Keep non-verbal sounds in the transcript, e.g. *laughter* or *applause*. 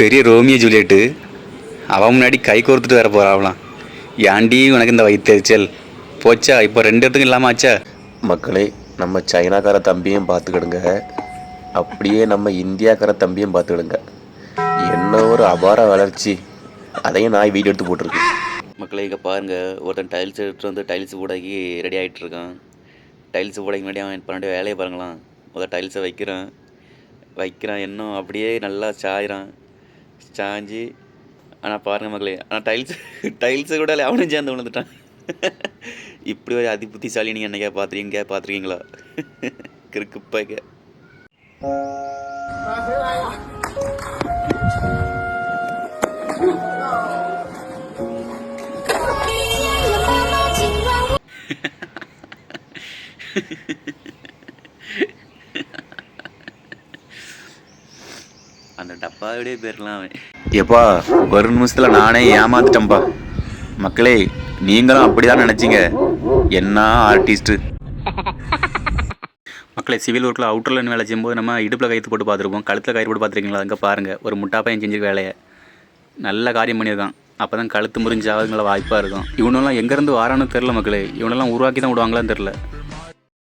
பெரிய Romeo Juliet. அவன் முன்னாடி கை கோர்த்துட்டு வேற போறாவலாம் ஏன்டி உனக்கு இந்த வயிற்றுச்சல் போச்சா? இப்போ ரெண்டு இடத்துக்கும் இல்லாமல் ஆச்சா? மக்களே நம்ம சைனாக்கார தம்பியும் பார்த்துக்கிடுங்க அப்படியே நம்ம இந்தியாக்கார தம்பியும் பார்த்துக்கிடுங்க என்ன ஒரு அபார வளர்ச்சி. அதையும் நான் வீடியோ எடுத்து போட்டிருக்கேன் மக்களே இங்கே பாருங்க. ஒருத்தன் டைல்ஸ் எடுத்துட்டு வந்து டைல்ஸ் போடாக்கி ரெடி ஆகிட்டு இருக்கான். டைல்ஸ் போடாக்கி முன்னாடி அவன் பண்ண வேண்டிய வேலையை பாருங்களாம். முதல் டைல்ஸை வைக்கிறான். வைக்கிறான் இன்னும் அப்படியே நல்லா சாயிறான். சாஞ்சி ஆனால் பாருங்க மக்களே ஆனால் டைல்ஸ் டைல்ஸை கூட அவனும் சேர்ந்து விழுந்துட்டான். இப்படி ஒரு அதி புத்திசாலி நீங்கள் என்னைக்கா பார்த்துருக்கீங்க பார்த்துருக்கீங்களா? கிறுக்கு பைக்க *laughs* *laughs* அந்த டப்பாவோடய பேர்லாம் அவன். எப்பா ஒரு நிமிஷத்தில் நானே ஏமாத்துட்டேன்ப்பா மக்களே நீங்களும் அப்படிதான் நினச்சிங்க. என்ன ஆர்டிஸ்ட்டு? *laughs* மக்களே சிவில் ஒர்க்கில் அவுட்டரில் வேலை செய்யும்போது நம்ம இடுப்பில் கயிறு போட்டு பார்த்துருப்போம். கழுத்தில் கயிறு போட்டு பார்த்துருக்கீங்களா? அங்கே பாருங்கள் ஒரு முட்டாப்பையன் செஞ்சிருக்க வேலையை. நல்ல காரியம் பண்ணியிருக்கான். அப்போ தான் கழுத்து முறிஞ்சாவதுங்கள வாய்ப்பாக இருக்கும். இவனெல்லாம் எங்கேருந்து வாரான்னு தெரில மக்களே. இவனெல்லாம் உருவாக்கி தான் விடுவாங்களான்னு தெரில